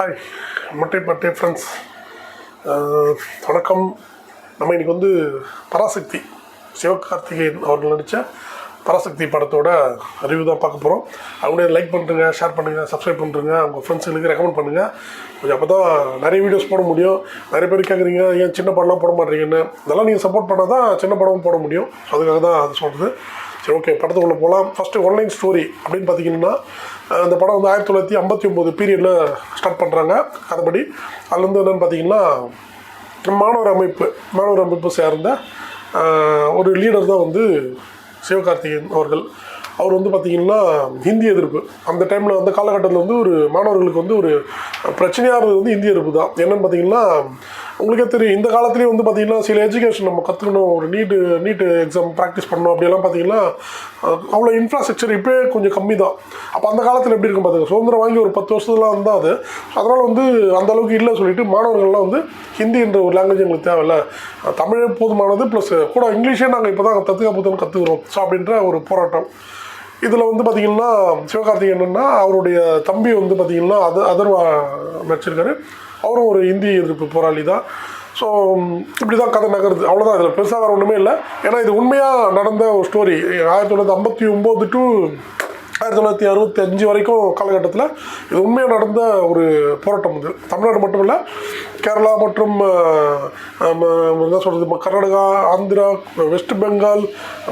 Hi மட்டை பட்டே friends வணக்கம். நம்ம இன்னைக்கு வந்து பராசக்தி சிவகார்த்திகேயன் அவர்கள் நடித்த பராசக்தி படத்தோட ரிவ்யூ தான் பார்க்க போகிறோம் அவங்களே லைக் பண்ணுறங்க ஷேர் பண்ணுங்கள் சப்ஸ்கிரைப் பண்ணுறங்க உங்கள் ஃப்ரெண்ட்ஸுங்களுக்கு ரெக்கமெண்ட் பண்ணுங்கள் கொஞ்சம் அப்போ தான் நிறைய வீடியோஸ் போட முடியும். நிறைய பேர் கேட்குறீங்க ஏன் சின்ன படம்லாம் போட மாட்டீங்கன்னு? இதெல்லாம் நீங்கள் சப்போர்ட் பண்ணால் தான் சின்ன படமும் போட முடியும். அதுக்காக தான் அது சொல்கிறது சரி ஓகே படத்துக்குள்ளே போகலாம் ஃபஸ்ட்டு ஒன்லைன் ஸ்டோரி அப்படின்னு பார்த்தீங்கன்னா அந்த படம் வந்து ஆயிரத்தி தொள்ளாயிரத்தி ஐம்பத்தி ஒம்பது பீரியடில் ஸ்டார்ட் பண்ணுறாங்க அதுபடி அதில் இருந்து என்னென்னு பார்த்தீங்கன்னா மாணவர் அமைப்பு மாணவர் அமைப்பு சேர்ந்த ஒரு லீடர் தான் வந்து சிவகார்த்திகேயன் அவர்கள். அவர் வந்து பார்த்திங்கன்னா ஹிந்தி எதிர்ப்பு. அந்த டைமில் அந்த காலகட்டத்தில் வந்து ஒரு மாணவர்களுக்கு வந்து ஒரு பிரச்சனையாக இருந்தது வந்து இந்திய எதிர்ப்பு தான். என்னென்னு பார்த்தீங்கன்னா உங்களுக்கே தெரியும் இந்த காலத்துலேயே வந்து பார்த்திங்கன்னா சில எஜுகேஷன் நம்ம கற்றுக்கணும் ஒரு நீட்டு நீட்டு எக்ஸாம் ப்ராக்டிஸ் பண்ணணும் அப்படியெல்லாம் பார்த்தீங்கன்னா அவ்வளோ இன்ஃப்ராஸ்ட்ரக்சர் இப்போயே கொஞ்சம் கம்மி தான் அப்போ அந்த காலத்தில் எப்படி இருக்கும் பார்த்துங்க சுதந்திரம் வாங்கி ஒரு பத்து வருஷத்துலாம் இருந்தால் அது அதனால் வந்து அந்த அளவுக்கு இல்லை சொல்லிட்டு மாணவர்கள்லாம் வந்து ஹிந்தின்ற ஒரு லாங்குவேஜ் எங்களுக்கு தேவையில்ல. அஹ், தமிழே போதுமானது ப்ளஸ் கூட இங்கிலீஷே நாங்கள் இப்போ தான் கற்றுக்க கற்றுக்குறோம் ஸோ அப்படின்ற ஒரு போராட்டம். இதில் வந்து பார்த்திங்கன்னா சிவகார்த்திகேயன் என்னன்னா அவருடைய தம்பி வந்து பார்த்திங்கன்னா அது அதர்வா நடிச்சிருக்காரு அவரும் ஒரு இந்தி எதிர்ப்பு போராளி தான். ஸோ இப்படி தான் கதை நகருது. அவ்வளோதான் இதில் பெருசாக வேறு ஒன்றுமே இல்லை. ஏன்னா இது உண்மையாக நடந்த ஒரு ஸ்டோரி ஆயிரத்தி தொள்ளாயிரத்தி ஐம்பத்தி ஒம்பது டு ஆயிரத்தி தொள்ளாயிரத்தி அறுபத்தி அஞ்சு வரைக்கும் காலகட்டத்தில் இது உண்மையாக நடந்த ஒரு போராட்டம் இது தமிழ்நாடு மட்டும் இல்லை கேரளா மற்றும் என்ன சொல்கிறது கர்நாடகா ஆந்திரா வெஸ்ட் பெங்கால்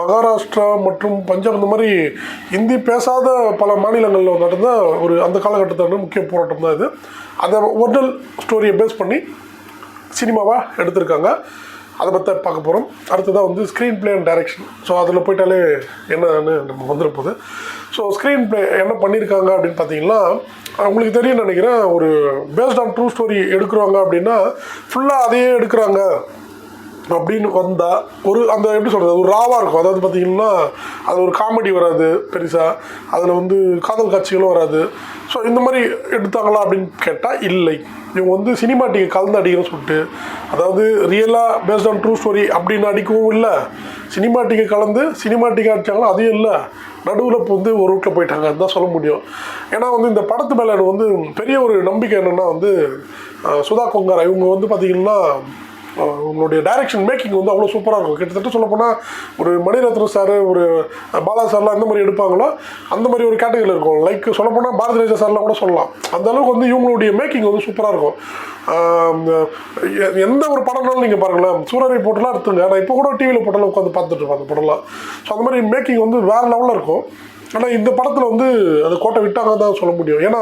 மகாராஷ்டிரா மற்றும் பஞ்சாப் இந்த மாதிரி ஹிந்தி பேசாத பல மாநிலங்களில் நடந்த ஒரு அந்த காலகட்டத்தில் முக்கிய போராட்டம் தான் இது. அந்த ஒரிஜினல் ஸ்டோரியை பேஸ் பண்ணி சினிமாவாக எடுத்திருக்காங்க. அதை பற்றி பார்க்க போகிறோம் அடுத்ததாக வந்து screenplay and direction so அதில் போயிட்டாலே என்னன்னு நம்ம வந்துட போகுது ஸோ ஸ்க்ரீன் ப்ளே என்ன பண்ணியிருக்காங்க அப்படின்னு பார்த்தீங்கன்னா உங்களுக்கு தெரியும் நினைக்கிறேன் ஒரு பேஸ்ட் ஆன் ட்ரூ ஸ்டோரி எடுக்கிறாங்க அப்படின்னா ஃபுல்லாக அதையே எடுக்கிறாங்க. அப்படின்னு வந்தால் ஒரு அந்த எப்படி சொல்கிறது ஒரு ராவாக இருக்கும். அதாவது பார்த்தீங்கன்னா அது ஒரு காமெடி வராது பெருசாக அதில் வந்து காதல் காட்சிகளும் வராது. ஸோ இந்த மாதிரி எடுத்தாங்களா அப்படின்னு கேட்டால் இல்லை. இவங்க வந்து சினிமாட்டிக்கை கலந்து அடிக்கிறோம் சொல்லிட்டு அதாவது ரியலாக பேஸ்ட் ஆன் ட்ரூ ஸ்டோரி அப்படின்னு அடிக்கவும் இல்லை. சினிமாட்டிக்கை கலந்து சினிமாட்டிக்கை அடித்தாங்களோ அதையும் இல்லை. நடுவில் இப்போ வந்து ஒரு ரூட்டில் போயிட்டாங்க. அதுதான் சொல்ல முடியும். ஏன்னா வந்து இந்த படத்து மேலே வந்து பெரிய ஒரு நம்பிக்கை என்னென்னா வந்து சுதா கொங்காரா. இவங்க வந்து பார்த்திங்கன்னா உங்களுடைய டைரக்ஷன் மேக்கிங் வந்து அவ்வளோ சூப்பராக இருக்கும். கிட்டத்தட்ட சொல்லப்போனால் ஒரு மணிரத்னம் சார் ஒரு பாலா சார்லாம் அந்த மாதிரி எடுப்பாங்களோ அந்த மாதிரி ஒரு கேட்டகரியில் இருக்கும். லைக் சொல்லப்போனால் பாரதி ராஜா சார்லாம் கூட சொல்லலாம். அந்த அளவுக்கு வந்து இவங்களுடைய மேக்கிங் வந்து சூப்பராக இருக்கும். எ- எந்த ஒரு படம்னாலும் நீங்கள் பாருங்களேன். சூரரை போட்டுலாம் எடுத்துங்க நான் இப்போ கூட டிவியில் போட்டாலும் உட்காந்து பார்த்துட்டு இருப்பேன் அந்த படம்லாம். ஸோ அந்த மாதிரி மேக்கிங் வந்து வேறு லெவலில் இருக்கும். ஆனால் இந்த படத்தில் வந்து அந்த கோட்டை விட்டாங்க தான் சொல்ல முடியும். ஏன்னா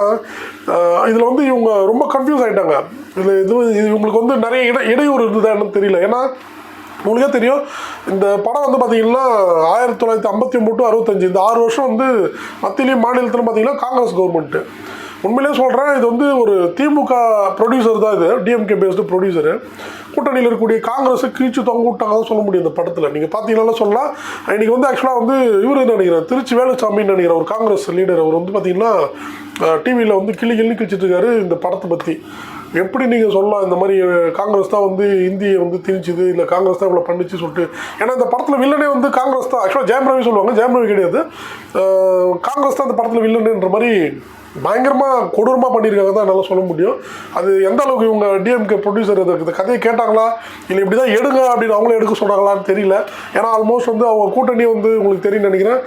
இதில் வந்து இவங்க ரொம்ப கன்ஃபியூஸ் ஆகிட்டாங்க இதில் இது இது இவங்களுக்கு வந்து நிறைய இட இடையூறு இருந்ததா என்னன்னு தெரியல. ஏன்னா உங்களுக்கே தெரியும் இந்த படம் வந்து பார்த்தீங்கன்னா ஆயிரத்தி தொள்ளாயிரத்தி ஐம்பத்தி ஒம்பது டு அறுபத்தஞ்சு இந்த ஆறு வருஷம் வந்து மத்தியிலையும் மாநிலத்திலும் பார்த்தீங்கன்னா காங்கிரஸ் கவர்மெண்ட்டு உண்மையிலே சொல்கிறேன் இது வந்து ஒரு திமுக ப்ரொடியூசர் தான் இது. டிஎம்கே பேஸ்டு ப்ரொடியூசரு கூட்டணியில் இருக்கக்கூடிய காங்கிரஸை கிழிச்சு தொங்க விட்டாங்கன்னு சொல்ல முடியும் இந்த படத்தில். நீங்கள் பார்த்தீங்கன்னா சொல்லலாம். இன்றைக்கி வந்து ஆக்சுவலாக வந்து இவர் நினைக்கிறேன் திருச்சி வேலுசாமின்னு நினைக்கிற ஒரு காங்கிரஸ் லீடர் அவர் வந்து பார்த்தீங்கன்னா டிவியில் வந்து கிளி கிளி கிழிச்சிட்டு இருக்காரு இந்த படத்தை பற்றி எப்படி நீங்கள் சொல்லலாம்? இந்த மாதிரி காங்கிரஸ் தான் வந்து இந்தியை வந்து திணிச்சுது. இல்லை காங்கிரஸ் தான் இவ்வளோ பண்ணிச்சு சொல்லிட்டு. ஏன்னா இந்த படத்தில் வில்லனே வந்து காங்கிரஸ் தான். ஆக்சுவலாக ஜெயம் ரவி சொல்லுவாங்க. ஜெயம் ரவி கிடையாது. காங்கிரஸ் தான் இந்த படத்தில் வில்லனுன்ற மாதிரி பயங்கரமாக கொடூரமாக பண்ணியிருக்காங்க தான் என்னால் சொல்ல முடியும். அது எந்த அளவுக்கு இவங்க டிஎம்கே ப்ரொடியூசர் இந்த கதையை கேட்டாங்களா? இல்லை இப்படி தான் எடுங்க அப்படின்னு அவங்களே எடுக்க சொன்னாங்களான்னு தெரியல. ஏன்னா ஆல்மோஸ்ட் வந்து அவங்க கூட்டணி வந்து உங்களுக்கு தெரியும்னு நினைக்கிறேன்.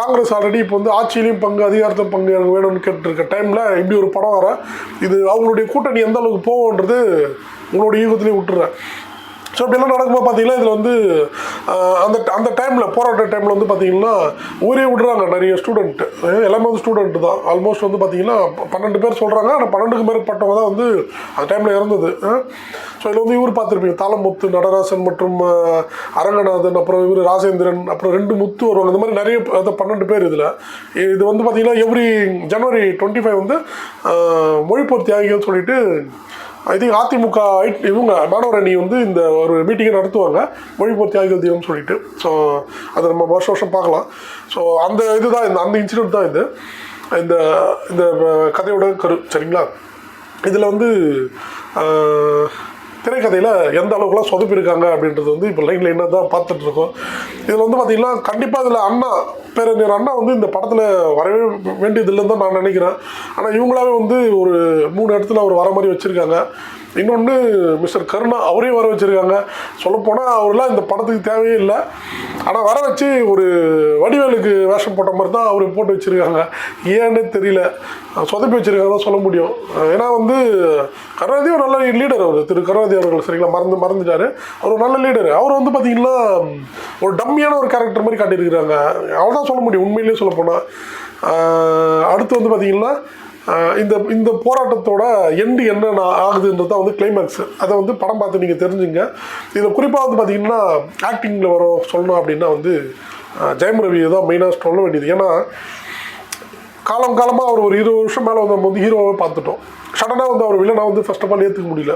காங்கிரஸ் ஆல்ரெடி இப்போ வந்து ஆட்சியிலையும் பங்கு அதிகாரத்தில் பங்கு எனக்கு வேணும்னு கேட்டுருக்க டைமில் இப்படி ஒரு படம் வர இது அவங்களுடைய கூட்டணி எந்த அளவுக்கு போகும்ன்றது உங்களுடைய யூகத்திலேயே விட்டுறேன். ஸோ இப்படிலாம் நடக்கும்போது பார்த்தீங்கன்னா இதில் வந்து அந்த அந்த டைமில் போராட்ட டைமில் வந்து பார்த்தீங்கன்னா ஊரே விடுறாங்க நிறைய ஸ்டூடெண்ட் எல்லாமே வந்து ஸ்டூடெண்ட் தான். ஆல்மோஸ்ட் வந்து பார்த்தீங்கன்னா பன்னெண்டு பேர் சொல்கிறாங்க ஆனால் பன்னெண்டுக்கு மேற்பட்டவங்க தான் வந்து அந்த டைமில் இறந்தது. ஸோ இதில் வந்து இவர் பார்த்துருப்பீங்க. தாளமுத்து நடராசன் மற்றும் அரங்கநாதன் அப்புறம் இவர் ராஜேந்திரன் அப்புறம் ரெண்டு முத்து வருவாங்க. இந்த மாதிரி நிறைய பன்னெண்டு பேர் இதில். இது வந்து பார்த்தீங்கன்னா எவ்ரி ஜனவரி டுவெண்ட்டி ஃபைவ் வந்து மொழிப்போர் தியாகிகள் சொல்லிட்டு ஐ திங்க் அதிமுக ஐ- இவங்க மாணவர் அணி வந்து இந்த ஒரு மீட்டிங்கை நடத்துவாங்க. மொழிபோர் தியாகிகள் தினம் சொல்லிட்டு. ஸோ அதை நம்ம வருஷம் வருஷம் பார்க்கலாம். ஸோ அந்த இது தான் இந்த அந்த இன்சிடென்ட் தான் இது. இந்த இந்த கதையோட கரு சரிங்களா? இதில் வந்து திரைக்கதையில் எந்த அளவுக்குலாம் சொதப்பிருக்காங்க அப்படின்றது வந்து இப்போ லைனில் என்ன தான் பார்த்துட்டு இருக்கோம். இதில் வந்து பார்த்திங்கன்னா கண்டிப்பாக இதில் அண்ணா பேரறிஞர் அண்ணா வந்து இந்த படத்தில் வரவே வேண்டியதில்லைன்னு தான் நான் நினைக்கிறேன். ஆனால் இவங்களாவே வந்து ஒரு மூணு இடத்துல அவர் வர மாதிரி வச்சுருக்காங்க. இன்னொன்று மிஸ்டர் கருணா அவரையும் வர வச்சுருக்காங்க. சொல்லப்போனால் அவர்லாம் இந்த படத்துக்கு தேவையே இல்லை. ஆனால் வர வச்சு ஒரு வடிவேலுக்கு வேஷம் போட்ட மாதிரி தான் அவர் போட்டு வச்சுருக்காங்க. ஏன்னு தெரியல. சொதப்பி வச்சுருக்காங்க தான் சொல்ல முடியும். ஏன்னா வந்து கருணாநிதி ஒரு நல்ல லீடர் அவர். திரு. கருணாநிதி அவர்கள் சரிங்களா மறந்து மறந்துட்டாரு. அவர் ஒரு நல்ல லீடர் அவர் வந்து பார்த்தீங்கன்னா ஒரு டம்மியான ஒரு கேரக்டர் மாதிரி காட்டியிருக்கிறாங்க. தான் சொல்ல முடியும் உண்மையிலேயே சொல்ல போனால் அடுத்து வந்து பார்த்தீங்கன்னா இந்த இந்த போராட்டத்தோட எண்டு என்ன ஆகுதுன்றது தான் வந்து கிளைமேக்ஸ் அதை வந்து படம் பார்த்து நீங்கள் தெரிஞ்சுங்க. இதில் குறிப்பாக வந்து பார்த்தீங்கன்னா ஆக்டிங்கில் வரும் சொல்லணும் அப்படின்னா வந்து ஜெயம் ரவியை தான் மெயினாக சொல்ல வேண்டியது. ஏன்னா காலம் காலமாக அவர் ஒரு இருபது வருஷம் மேலே வந்து நம்ம வந்து ஹீரோவை பார்த்துட்டோம். சடனாக வந்து அவர் வில்லனா வந்து ஃபஸ்ட் ஆஃப் ஆல் ஏற்றுக்க முடியல.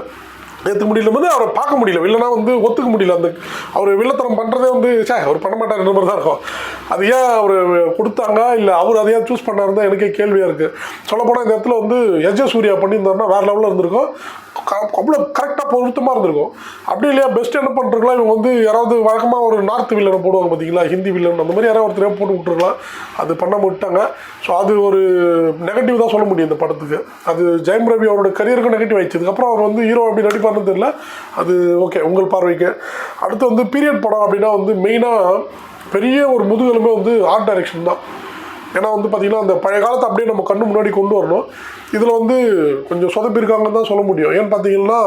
ஏற்றுக்க முடியல வந்து அவரை பார்க்க முடியல. இல்லைனா வந்து ஒத்துக்க முடியல. அந்த அவர் வில்லத்தனம் பண்ணுறதே வந்து சே அவர் பண்ண மாட்டார் மாதிரி தான் இருக்கும். அது ஏன் அவர் கொடுத்தாங்க? இல்லை அவர் அதையா சூஸ் பண்ணார் தான் எனக்கே கேள்வியாக இருக்குது சொல்லப்போனால் இந்த இடத்துல வந்து எஜ்ஜ சூர்யா பண்ணியிருந்தாருன்னா வேறு லெவலில் இருந்திருக்கும். அவ்வளோ கரெக்டாக பொருத்தமாக இருந்திருக்கும். அப்படி இல்லையா பெஸ்ட் என்ன பண்ணுறீங்களா இவங்க வந்து யாராவது வழக்கமாக ஒரு நார்த் வில்லனை போடுவாங்க பார்த்தீங்களா ஹிந்தி வில்லன் அந்த மாதிரி யாராவது ஒருத்தரையாக போட்டு விட்டுருக்கலாம். அது பண்ண விட்டாங்க. ஸோ அது ஒரு நெகட்டிவ் தான் சொல்ல முடியும் இந்த படத்துக்கு. அது ஜெயம் ரவி அவரோட கரியருக்கும் நெகட்டிவ் ஆயிடுச்சு. இதுக்கப்புறம் அவர் வந்து ஹீரோ அப்படி நடிப்பார்னு தெரியல. அது ஓகே உங்கள் பார்வைக்கு. அடுத்து வந்து பீரியட் படம் அப்படின்னா வந்து மெயினாக பெரிய ஒரு முதுகெலுமே வந்து ஆர்ட் டைரக்ஷன் தான். ஏன்னா வந்து பார்த்திங்கன்னா அந்த பழைய காலத்தை அப்படியே நம்ம கண்ணு முன்னாடி கொண்டு வரணும். இதில் வந்து கொஞ்சம் சொதப்பிருக்காங்கன்னு தான் சொல்ல முடியும். ஏன்னு பார்த்தீங்கன்னா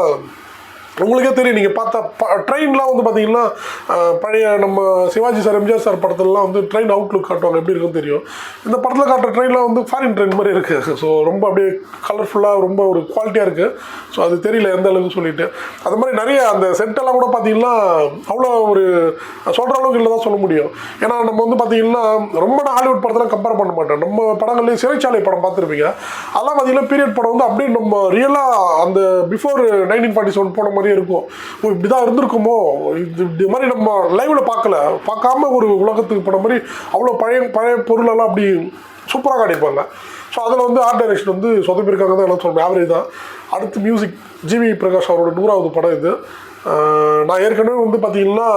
உங்களுக்கே தெரியும். நீங்கள் பார்த்தா ட்ரெயின்லாம் வந்து பார்த்தீங்கன்னா பழைய நம்ம சிவாஜி சார் எம்ஜிஆர் சார் படத்துலலாம் வந்து ட்ரெயின் அவுட்லுக் காட்டுவாங்க. எப்படி இருக்குன்னு தெரியும். இந்த படத்தில் காட்டுற ட்ரெயின்லாம் வந்து ஃபாரின் ட்ரெயின் மாதிரி இருக்குது ஸோ ரொம்ப அப்படியே கலர்ஃபுல்லாக ரொம்ப ஒரு குவாலிட்டியாக இருக்குது ஸோ அது தெரியல எந்த அளவுக்கு சொல்லிட்டு. அது மாதிரி நிறைய அந்த செட்டெல்லாம் கூட பார்த்தீங்கன்னா அவ்வளோ ஒரு சொல்கிற அளவுக்கு இல்லை தான் சொல்ல முடியும். ஏன்னா நம்ம வந்து பார்த்தீங்கன்னா ரொம்ப நான் ஹாலிவுட் படத்தெல்லாம் கம்பேர் பண்ண மாட்டோம் நம்ம படங்கள்லேயே சிறைச்சாலை படம் பார்த்துருப்பீங்க. அதெல்லாம் பார்த்தீங்கன்னா பீரியட் படம் வந்து அப்படியே நம்ம ரியலாக அந்த பிஃபோர் நைன்டீன் ஃபார்ட்டி செவன் போன மாதிரி மாதிரியே இருக்கும். ஓ இப்படி தான் இருந்திருக்குமோ? இது இப்படி மாதிரி நம்ம லைவ்ல பார்க்கல. பார்க்காம ஒரு உலகத்துக்கு போன மாதிரி அவ்வளோ பழைய பழைய பொருளெல்லாம் அப்படி சூப்பராக காட்டியிருப்பாங்க. ஸோ அதில் வந்து ஆர்ட் டைரக்ஷன் வந்து சொதப்பிருக்காங்க தான் எல்லாம் சொல்கிறேன் ஆவரேஜ் தான். அடுத்து மியூசிக் ஜிவி பிரகாஷ் அவரோட நூறாவது படம் இது. நான் ஏற்கனவே வந்து பார்த்தீங்கன்னா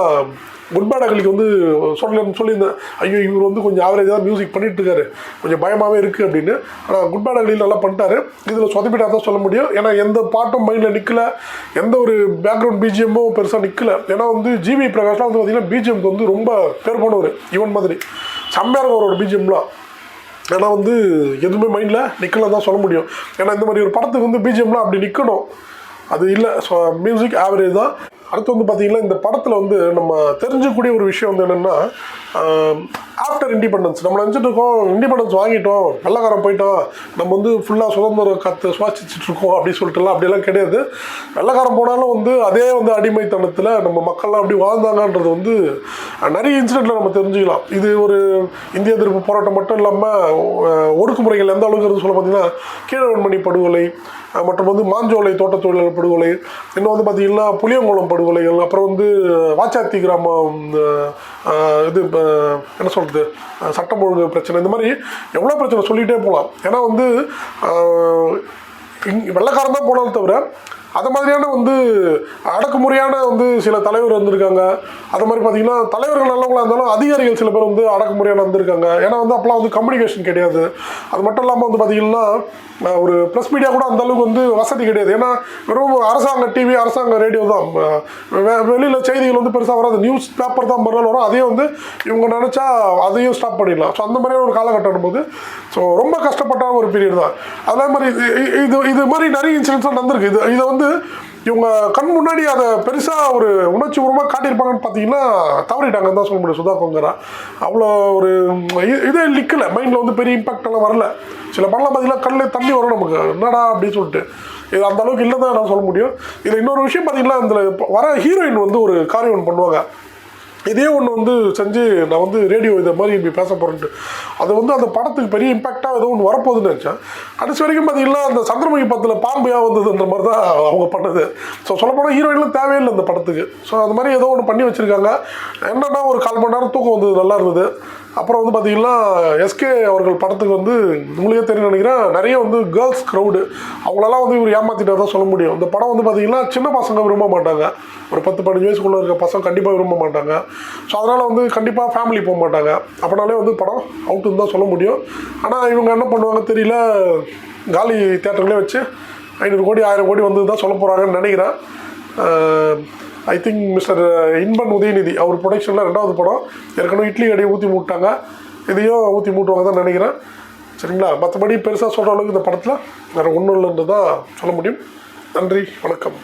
குட் பேட் அகலிக்கு வந்து சொல்ல சொல்லியிருந்தேன். ஐயோ இவர் வந்து கொஞ்சம் ஆவரேஜாக தான் மியூசிக் பண்ணிட்டு இருக்காரு கொஞ்சம் பயமாகவே இருக்குது அப்படின்னு. ஆனால் குட் பேட் அகலியில் நல்லா பண்ணிட்டாரு. இதில் சொதப்பிட்டா தான் சொல்ல முடியும். ஏன்னா எந்த பாட்டும் மைண்டில் நிற்கல எந்த ஒரு பேக்ரவுண்ட் பிஜிஎம்மும் பெருசாக நிற்கல ஏன்னா வந்து ஜிவி பிரகாஷ்லாம் வந்து பார்த்தீங்கன்னா பிஜிஎம்க்கு வந்து ரொம்ப பேர் போனவர். இவன் மாதிரி. செம்மையாக இருக்கும் அவரோட பிஜிஎம்லாம் ஏன்னா வந்து எதுவுமே மைண்டில் நிற்கலாம் தான் சொல்ல முடியும். ஏன்னா இந்த மாதிரி ஒரு படத்துக்கு வந்து பிஜிஎம்லாம் அப்படி நிற்கணும் அது இல்லை. ஸோ மியூசிக் ஆவரேஜ் தான். அடுத்து வந்து பார்த்தீங்கன்னா இந்த படத்தில் வந்து நம்ம தெரிஞ்சக்கூடிய ஒரு விஷயம் வந்து என்னென்னா ஆஃப்டர் இண்டிபெண்டன்ஸ் நம்ம நினச்சிட்டு இருக்கோம் இண்டிபெண்டன்ஸ் வாங்கிட்டோம் வெள்ளக்காரன் போயிட்டோம் நம்ம வந்து ஃபுல்லாக சுதந்திர கற்று சுவாசிச்சுட்டு இருக்கோம் அப்படி சொல்லிட்டுலாம் அப்படியெல்லாம் கிடையாது. வெள்ளக்காரன் போனாலும் வந்து அதே வந்து அடிமைத்தனத்தில் நம்ம மக்கள்லாம் அப்படி வாழ்ந்தாங்கன்றது வந்து நிறைய இன்சிடென்ட்டில் நம்ம தெரிஞ்சுக்கலாம். இது ஒரு இந்திய எதிர்ப்பு போராட்டம் மட்டும் இல்லாமல் ஒடுக்குமுறைகள் எந்த அளவுக்கு இருந்து சொல்ல பார்த்தீங்கன்னா கீழவன்மணி படுகொலை மற்றும் வந்து மாஞ்சோலை தோட்ட தொழிலாளர் படுகொலை இன்னும் வந்து பார்த்தீங்கன்னா புளியங்குளம் படுகொலைகள் அப்புறம் வந்து வாச்சாத்தி கிராமம் இது என்ன சொல்கிறது சட்டம் ஒழுங்கு பிரச்சனை இந்த மாதிரி எவ்வளோ பிரச்சனை சொல்லிகிட்டே போகலாம். ஏன்னா வந்து வெள்ளக்காரன் தான் போனாலும் தவிர அது மாதிரியான வந்து அடக்குமுறையான வந்து சில தலைவர் வந்திருக்காங்க. அது மாதிரி பார்த்தீங்கன்னா தலைவர்கள் நல்லவங்களாக இருந்தாலும் அதிகாரிகள் சில பேர் வந்து அடக்குமுறையான வந்திருக்காங்க. ஏன்னா வந்து அப்போலாம் வந்து கம்யூனிகேஷன் கிடையாது. அது மட்டும் இல்லாமல் வந்து பார்த்தீங்கன்னா ஒரு ப்ரெஸ் மீடியா கூட அந்தளவுக்கு வந்து வசதி கிடையாது. ஏன்னா வெறும் அரசாங்க டிவி அரசாங்க ரேடியோ தான். வெளியில் செய்திகள் வந்து பெருசாக வராது. நியூஸ் பேப்பர் தான் மறுநாள் வரும். அதையும் வந்து இவங்க நினச்சா அதையும் ஸ்டாப் பண்ணிடலாம். ஸோ அந்த மாதிரியான ஒரு காலகட்டம் போது ஸோ ரொம்ப கஷ்டப்பட்ட ஒரு பீரியட் தான். அதே மாதிரி இது- இது- இது இது மாதிரி நிறைய இன்சிடென்ட்ஸ் நடந்திருக்கு. இது இதை வந்து இவங்க கண் முன்னாடி அதை பெருசாக ஒரு உணர்ச்சி பூர்வமாக காட்டியிருப்பாங்கன்னு பார்த்தீங்கன்னா தவறிட்டாங்கன்னு தான் சொல்ல முடியும். சுதா கொங்கரா. அவ்வளோ ஒரு இதே நிற்கலை மைண்டில் வந்து பெரிய இம்பாக்டெல்லாம் வரல. சில படம்லாம் பார்த்தீங்கன்னா கண்ணில் தண்ணி வரும் நமக்கு. என்னடா அப்படின்னு சொல்லிட்டு. இது அந்த அளவுக்கு இல்லை தான் நான் சொல்ல முடியும். இதில் இன்னொரு விஷயம் பார்த்தீங்கன்னா இந்த வர ஹீரோயின் வந்து ஒரு காரியம் ஒன்று பண்ணுவாங்க. இதே ஒன்று வந்து செஞ்சு நான் வந்து ரேடியோ இதை மாதிரி இப்படி பேச போகிறேன்ட்டு அது வந்து அந்த படத்துக்கு பெரிய இம்பாக்டாக ஏதோ ஒன்று வரப்போகுதுன்னு நினச்சேன். கடைசி வரைக்கும் பார்த்தீங்கன்னா அந்த சந்திரமுகி படத்தில் பாம்பையாக வந்ததுன்ற மாதிரி தான் அவங்க பண்ணது. ஸோ சொல்லப்போனால் ஹீரோயின்லாம் தேவையில்லை அந்த படத்துக்கு. ஸோ அந்த மாதிரி ஏதோ ஒன்று பண்ணி வச்சுருக்காங்க. என்னன்னா ஒரு கால் மணி நேரம் தூக்கம் வந்தது நல்லா இருந்தது. அப்புறம் வந்து பார்த்தீங்கன்னா எஸ்கே அவர்கள் படத்துக்கு வந்து உங்களுக்கே தெரியும் நினைக்கிறேன் நிறைய வந்து கேர்ள்ஸ் க்ரௌடு அவங்களெல்லாம் வந்து இவர் ஏமாத்திட்டா தான் சொல்ல முடியும். இந்த படம் வந்து பார்த்திங்கன்னா சின்ன பசங்க விரும்ப மாட்டாங்க. ஒரு பத்து பதினஞ்சு வயசுக்குள்ளே இருக்க பசங்க கண்டிப்பாக விரும்ப மாட்டாங்க. ஸோ அதனால் வந்து கண்டிப்பாக ஃபேமிலி போக மாட்டாங்க. அப்படின்னாலே வந்து படம் அவுட்டுன்னு தான் சொல்ல முடியும். ஆனால் இவங்க என்ன பண்ணுவாங்க தெரியல. காலி தேட்டர்களே வச்சு ஐநூறு கோடி ஆயிரம் கோடி வந்து தான் சொல்ல போகிறாங்கன்னு நினைக்கிறேன். I think mister Inban Udhayanidhi அவர் ப்ரொடக்ஷனில் ரெண்டாவது படம் ஏற்கனவே இட்லி அடியை ஊற்றி மூட்டாங்க. இதையும் ஊற்றி மூட்டுவாங்க தான் நினைக்கிறேன். சரிங்களா? மற்றபடி பெருசாக சொல்கிற அளவுக்கு இந்த படத்தில் வேறு ஒன்றும் இல்லைன்னு தான் சொல்ல முடியும். நன்றி வணக்கம்.